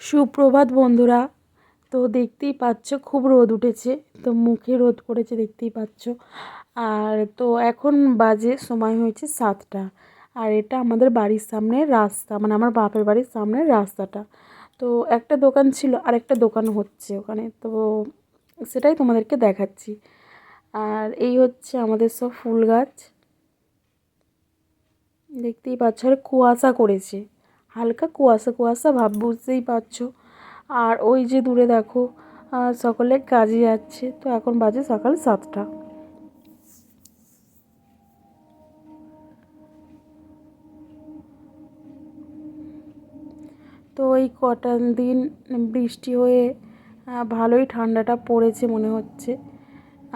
সুপ্রভাত বন্ধুরা। তো দেখতেই পাচ্ছ, খুব রোদ উঠেছে। তো মুখে রোদ পড়েছে, দেখতেই পাচ্ছ। আর তো এখন বাজে, সময় হয়েছে সাতটা। আর এটা আমাদের বাড়ির সামনে রাস্তা মানে আমার বাপের বাড়ির সামনের রাস্তাটা। তো একটা দোকান ছিল আর একটা দোকান হচ্ছে ওখানে। তো সেটাই তোমাদেরকে দেখাচ্ছি। আর এই হচ্ছে আমাদের সব ফুল গাছ। দেখতেই পাচ্ছ, আর কুয়াশা করেছে। হালকা কুয়াশা কুয়াশা ভাব বুঝতেই পারছ। আর ওই যে দূরে দেখো সকলে কাজে যাচ্ছে। তো এখন বাজে সকাল সাতটা। তো এই কটা দিন বৃষ্টি হয়ে ভালোই ঠান্ডাটা পড়েছে মনে হচ্ছে।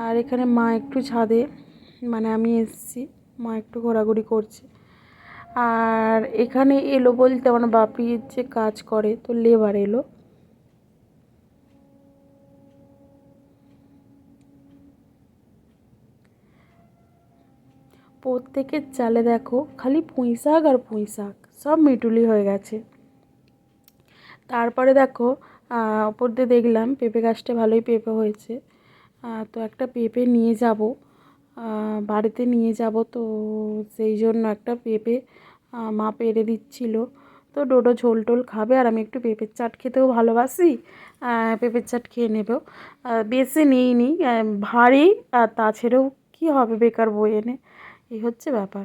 আর এখানে মা একটু ছাদে মানে আমি এসছি, মা একটু ঘোরাঘুরি করছে। আর এখানে এলো বলতে আমার বাপির যে কাজ করে, তো লেবার এলো। প্রত্যেকের চালে দেখো, খালি পুঁই শাক আর পুঁই শাক সব মিটুলি হয়ে গেছে। তারপরে দেখো ওপর দিয়ে দেখলাম পেঁপে গাছটা ভালোই পেঁপে হয়েছে। তো একটা পেঁপে নিয়ে যাব। বাড়িতে নিয়ে যাব। তো সেই জন্য একটা পেঁপে মা পেরে দিচ্ছিল। তো ডোডো ঝোল টোল খাবে আর আমি একটু পেঁপের চাট খেতেও ভালোবাসি। পেঁপের চাট খেয়ে নেব। বেশি নিইনি ভারী আর তাছাড়াও কী হবে বেকার বই এনে? এই হচ্ছে ব্যাপার।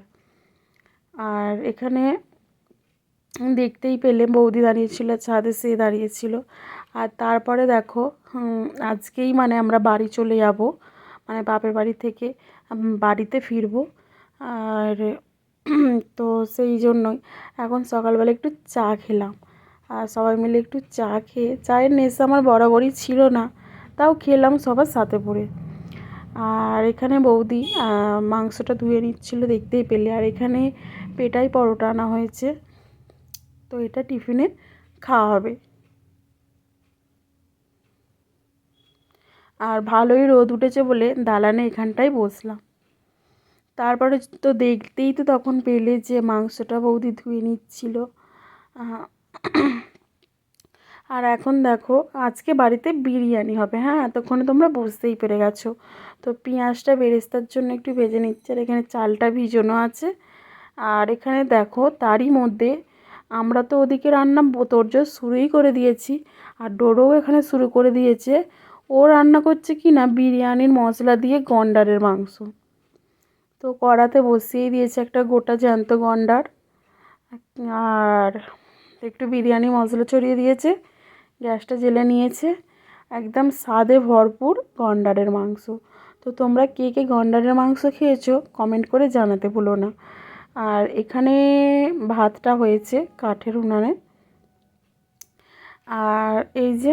আর এখানে দেখতেই পেলে বৌদি দাঁড়িয়েছিল, ছাদে সে দাঁড়িয়েছিল। আর তারপরে দেখো আজকেই মানে আমরা বাড়ি চলে যাব মানে বাপের বাড়ি থেকে। বাড়িতে ফিরবো। আর তো সেই জন্যই এখন সকালবেলা একটু চা খেলাম। আর সবাই মিলে একটু চা খেয়ে, চায়ের নেশা আমার বরাবরই ছিল না, তাও খেলাম সবার সাথে পড়ে। আর এখানে বৌদি মাংসটা ধুয়ে নিচ্ছিলো দেখতেই পেলে। আর এখানে পেটাই পরোটা আনা হয়েছে, তো এটা টিফিনে খাওয়া হবে। আর ভালোই রোদ উঠেছে বলে দালানে এখানটায় বসলাম। তারপরে তো দেখতেই তো তখন পেলে যে মাংসটা বৌদি ধুয়ে নিচ্ছিল। আর এখন দেখো, আজকে বাড়িতে বিরিয়ানি হবে হ্যাঁ? এতক্ষণে তোমরা বুঝতেই পেরে গেছো। তো পেঁয়াজটা বেরেস্তার জন্য একটু ভেজে নিচ্ছে, আর এখানে চালটা ভিজানো আছে। আর এখানে দেখো, তারই মধ্যে আমরা তো ওদিকে রান্না তোরজোর শুরুই করে দিয়েছি, আর ডোরোও এখানে শুরু করে দিয়েছে। ও রান্না করছে কি না? বিরিয়ানির মশলা দিয়ে গন্ডারের মাংস। তো কড়াতে বসিয়ে দিয়েছে একটা গোটা জ্যান্ত গন্ডার। আর একটু বিরিয়ানি মশলা ছড়িয়ে দিয়েছে। গ্যাসটা জেলে নিয়েছে। একদম স্বাদে ভরপুর গন্ডারের মাংস। তো তোমরা কে কে গন্ডারের মাংস খেয়েছো কমেন্ট করে জানাতে ভুলো না। আর এখানে ভাতটা হয়েছে কাঠের উনানে। আর এই যে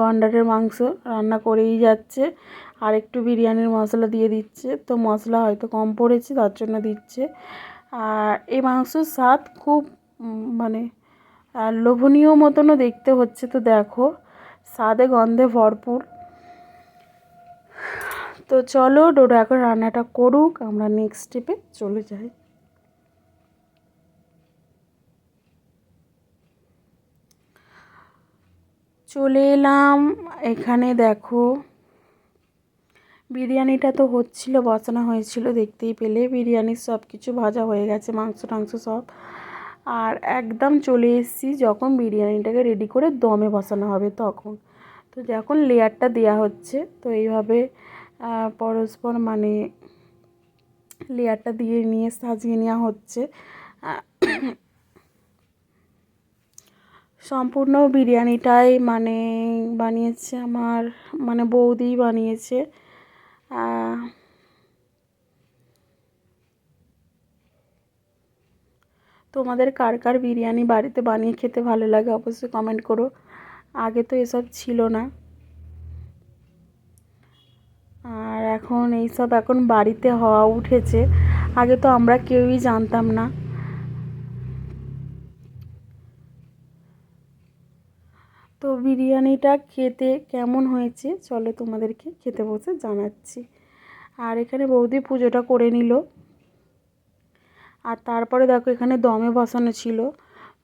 গন্ডারের মাংস রান্না করেই যাচ্ছে। আর একটু বিরিয়ানির মশলা দিয়ে দিচ্ছে। তো মশলা হয়তো কম পড়েছে, তার জন্য দিচ্ছে। আর এই মাংসর স্বাদ খুব মানে লোভনীয় মতনও দেখতে হচ্ছে। তো দেখো, স্বাদে গন্ধে ভরপুর। তো চলো, ডোডো এখন রান্নাটা করুক। আমরা নেক্সট স্টেপে চলে যাই। চলে এলাম। এখানে দেখো, বিরিয়ানিটা তো হচ্ছিল, বসানো হয়েছিল, দেখতেই পেলে। বিরিয়ানির সব কিছু ভাজা হয়ে গেছে, মাংস টাংস সব। আর একদম চলে এসেছি যখন বিরিয়ানিটাকে রেডি করে দমে বসানো হবে তখন। তো যখন লেয়ারটা দেওয়া হচ্ছে, তো এইভাবে পরস্পর মানে লেয়ারটা দিয়ে নিয়ে সাজিয়ে নেওয়া হচ্ছে। সম্পূর্ণ বিরিয়ানিটাই মানে বানিয়েছে আমার মানে বৌদি বানিয়েছে। তোমাদের কার কার বিরিয়ানি বাড়িতে বানিয়ে খেতে ভালো লাগে অবশ্যই কমেন্ট করো। আগে তো এসব ছিল না। আর এখন এইসব এখন বাড়িতে হওয়া উঠেছে। আগে তো আমরা কেউই জানতাম না। তো বিরিয়ানিটা খেতে কেমন হয়েছে? চলো তোমাদেরকে খেতে বসে জানাচ্ছি। আর এখানে বৌদি পুজোটা করে নিল। আর তারপরে দেখো এখানে দমে বসানো ছিল।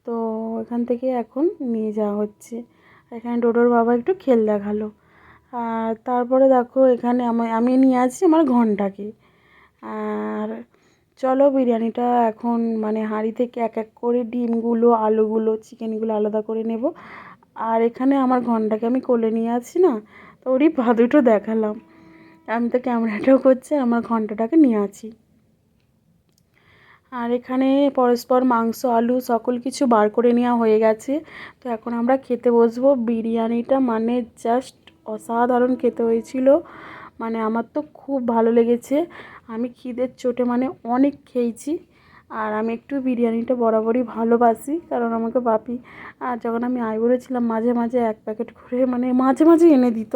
তো এখান থেকে এখন নিয়ে যাওয়া হচ্ছে। এখানে ডোডোর বাবা একটু খেল দেখাল। আর তারপরে দেখো এখানে আমি নিয়ে আসছি আমার ঘন্টাকে। আর চলো বিরিয়ানিটা এখন মানে হাঁড়ি থেকে এক এক করে ডিমগুলো, আলুগুলো, চিকেনগুলো আলাদা করে নেব। আর এখানে আমার ঘন্টাকে আমি কোলে নিয়ে আছি না, তো ওরই পা দুটো দেখালাম। আমি তো ক্যামেরাটাও করছি, আমার ঘন্টাটাকে নিয়ে আছি। আর এখানে পরস্পর মাংস, আলু সকল কিছু বার করে নেওয়া হয়ে গেছে, তো এখন আমরা খেতে বসবো। বিরিয়ানিটা মানে জাস্ট অসাধারণ খেতে হয়েছিল মানে আমার তো খুব ভালো লেগেছে। আমি খিদের চোটে মানে অনেক খেয়েছি। আর আমি একটু বিরিয়ানিটা বরাবরই ভালোবাসি, কারণ আমাকে বাপি আর যখন আমি আইবুড়ো ছিলাম মাঝে মাঝে এক প্যাকেট করে মানে মাঝে মাঝে এনে দিত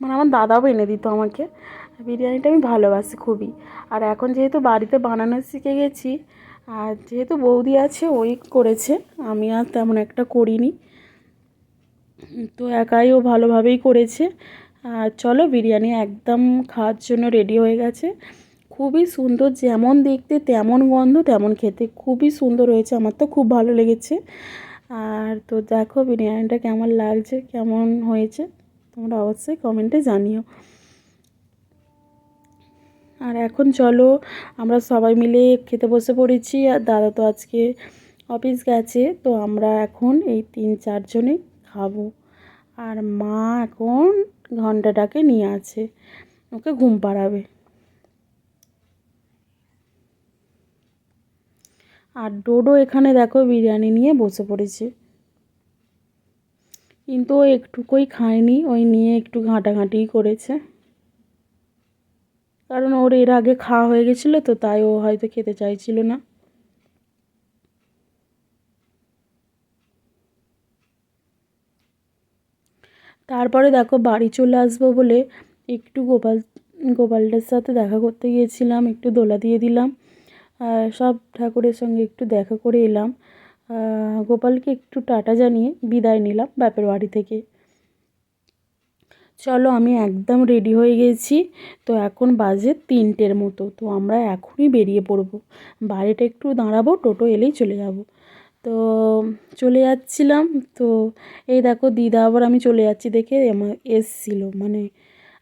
মানে আমার দাদাও এনে দিত আমাকে। বিরিয়ানিটা আমি ভালোবাসি খুবই। আর এখন যেহেতু বাড়িতে বানানো শিখে গেছি, আর যেহেতু বৌদি আছে, ওই করেছে, আমি আর তেমন একটা করিনি। তো একাই ও ভালোভাবেই করেছে। আর চলো বিরিয়ানি একদম খাওয়ার জন্য রেডি হয়ে গেছে। খুবই সুন্দর, যেমন দেখতে তেমন গন্ধ, তেমন খেতে খুবই সুন্দর হয়েছে। আমার তো খুব ভালো লেগেছে। আর তো দেখো বিরিয়ানিটা কেমন লাগছে, কেমন হয়েছে, তোমরা অবশ্যই কমেন্টে জানিও। আর এখন চলো, আমরা সবাই মিলে খেতে বসে পড়েছি। আর দাদা তো আজকে অফিস গেছে, তো আমরা এখন এই তিন চারজনেই খাব। আর মা এখন ঘন্টাটাকে নিয়ে আছে, ওকে ঘুম পাড়াবে। আর ডোডো এখানে দেখো বিরিয়ানি নিয়ে বসে পড়েছে। কিন্তু ও একটুকুই খায়নি, ওই নিয়ে একটু ঘাঁটাঘাঁটিই করেছে। কারণ ওর এর আগে খাওয়া হয়ে গেছিল তো, তাই ও হয়তো খেতে চাইছিল না। তারপরে দেখো বাড়ি চলে আসব বলে একটু গোপাল গোপালটার সাথে দেখা করতে গিয়েছিলাম, একটু দোলা দিয়ে দিলাম। সব ঠাকুরের সঙ্গে একটু দেখা করে এলাম। গোপালকে একটু টাটা জানিয়ে বিদায় নিলাম বাপের বাড়ি থেকে। চলো, আমি একদম রেডি হয়ে গেছি। তো এখন বাজে তিনটের মতো। তো আমরা এখনই বেরিয়ে পড়ব। বাড়িটা একটু দাঁড়াবো, টোটো এলেই চলে যাব। তো চলে যাচ্ছিলাম। তো এই দেখো, দিদা আবার আমি চলে যাচ্ছি দেখে আমার এসছিল। মানে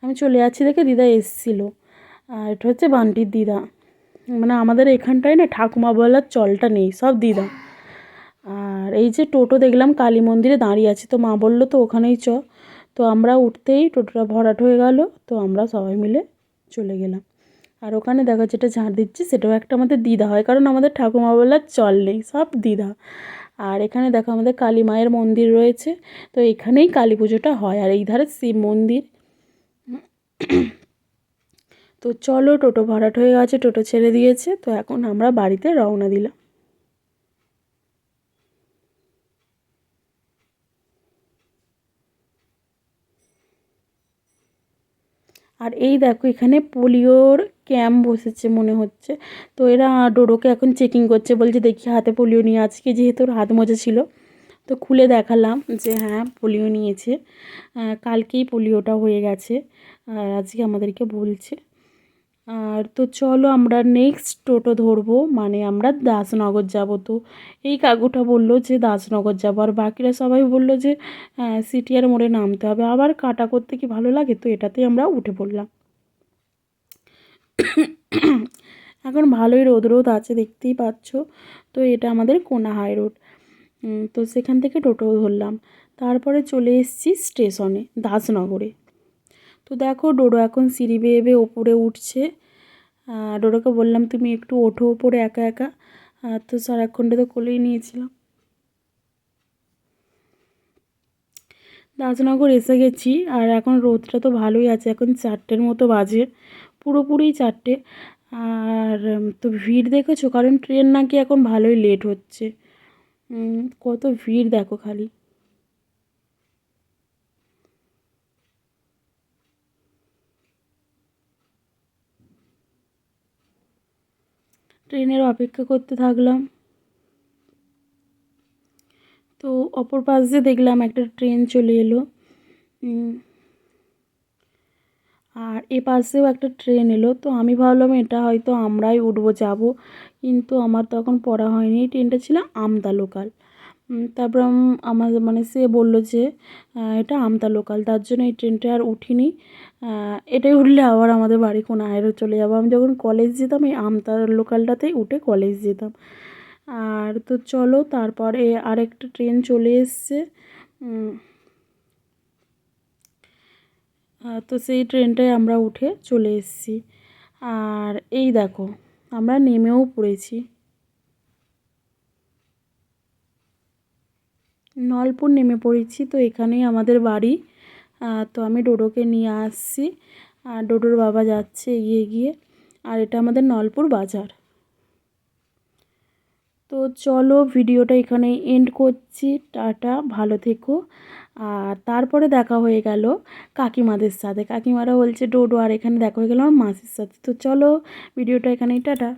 আমি চলে যাচ্ছি দেখে দিদা এসছিল। আর এটা হচ্ছে বান্টির দিদা। মানে আমাদের এখানটায় না ঠাকুমা বলার চলটা নেই, সব দিদা। আর এই যে টোটো দেখলাম কালী মন্দিরে দাঁড়িয়ে আছে, তো মা বলল, তো ওখানেই চ। তো আমরা উঠতেই টোটোটা ভরাট হয়ে গেল, তো আমরা সবাই মিলে চলে গেলাম। আর ওখানে দেখা যেটা ঝাড় দিচ্ছে, সেটাও একটা আমাদের দিদা হয়, কারণ আমাদের ঠাকুমা বলার চল নেই, সব দিদা। আর এখানে দেখো আমাদের কালী মায়ের মন্দির রয়েছে, তো এখানেই কালী পুজোটা হয়। আর এই ধারে শিব মন্দির। তো চলো টোটো ভরাট হয়ে গেছে, টোটো ছেড়ে দিয়েছে, তো এখন আমরা বাড়িতে রওনা দিলাম। আর এই দেখো এখানে পোলিওর ক্যাম্প বসেছে মনে হচ্ছে। তো এরা ডোডোকে এখন চেকিং করছে, বলছে দেখি হাতে পোলিও নিয়ে আজকে যেহেতু ওর হাত মোজা ছিল, তো খুলে দেখালাম যে হ্যাঁ পোলিও নিয়েছে। কালকেই পোলিওটা হয়ে গেছে, আর আজকে আমাদেরকে বলছে আর তো চলো আমরা নেক্সট টোটো ধরবো মানে আমরা দাসনগর যাব তো। এই কাকুটা বলল যে দাসনগর যাব, আর বাকিরা সবাই বলল যে সিটিআর মোড়ে নামতে হবে। আবার কাটা করতে কি ভালো লাগে? তো এটাতেই আমরা উঠে পড়লাম। এখন ভালোই রোদ রোদ আছে, দেখতেই পাচ্ছ। তো এটা আমাদের কোনা হাই রোড তো সেখান থেকে টোটো ধরলাম। তারপরে চলে এসেছি স্টেশনে, দাসনগরে। তো দেখো ডোডো এখন সিঁড়ি বেয়ে বেয়ে ওপরে উঠছে। ডোডোকে বললাম, তুমি একটু ওঠো ওপরে একা একা। তো সারাক্ষণটা তো কোলেই নিয়েছিলাম। রাজনগর এসে গেছি, আর এখন রোদটা তো ভালোই আছে। এখন চারটের মতো বাজে, পুরোপুরি চারটে। আর তো ভিড় দেখেছ? কারণ ট্রেন নাকি এখন ভালোই লেট হচ্ছে। কত ভিড় দেখো খালি। ট্রেনের অপেক্ষা করতে থাকলাম। তো অপর পাশ দিয়ে দেখলাম একটা ট্রেন চলে এলো। আর এ পাশেও একটা ট্রেন এলো। তো আমি ভাবলাম, এটা হয়তো আমরাই উঠবো, যাব। কিন্তু আমার তখন পড়া হয়নি। ট্রেনটা ছিল আমদা লোকাল তারপর আমার মানে সে বলল যে এটা আমতা লোকাল তার জন্য এই ট্রেনটা আর উঠিনি। এটাই উঠলে আবার আমাদের বাড়ি কোনায় চলে যাব। আমি যখন কলেজ যেতাম, এই আমতা লোকালটাতেই উঠে কলেজ যেতাম। আর তো চলো, তারপরে আরেকটা ট্রেন চলে এসছে। তো সেই ট্রেনটায় আমরা উঠে চলে এসেছি। আর এই দেখো, আমরা নেমেও পড়েছি। নলপুর নেমে পড়েছি, তো এখানেই আমাদের বাড়ি। তো আমি ডোডোকে নিয়ে আসছি। আর ডোডোর বাবা যাচ্ছে এগিয়ে গিয়ে। আর এটা আমাদের নলপুর বাজার। তো চলো ভিডিওটা এখানে এন্ড করছি। টাটা, ভালো থেকো। আর তারপরে দেখা হয়ে গেল কাকিমাদের সাথে। কাকিমারা বলছে, ডোডো, আর এখানে দেখা হয়ে গেল আমার মাসির সাথে। তো চলো ভিডিওটা এখানেই, টাটা।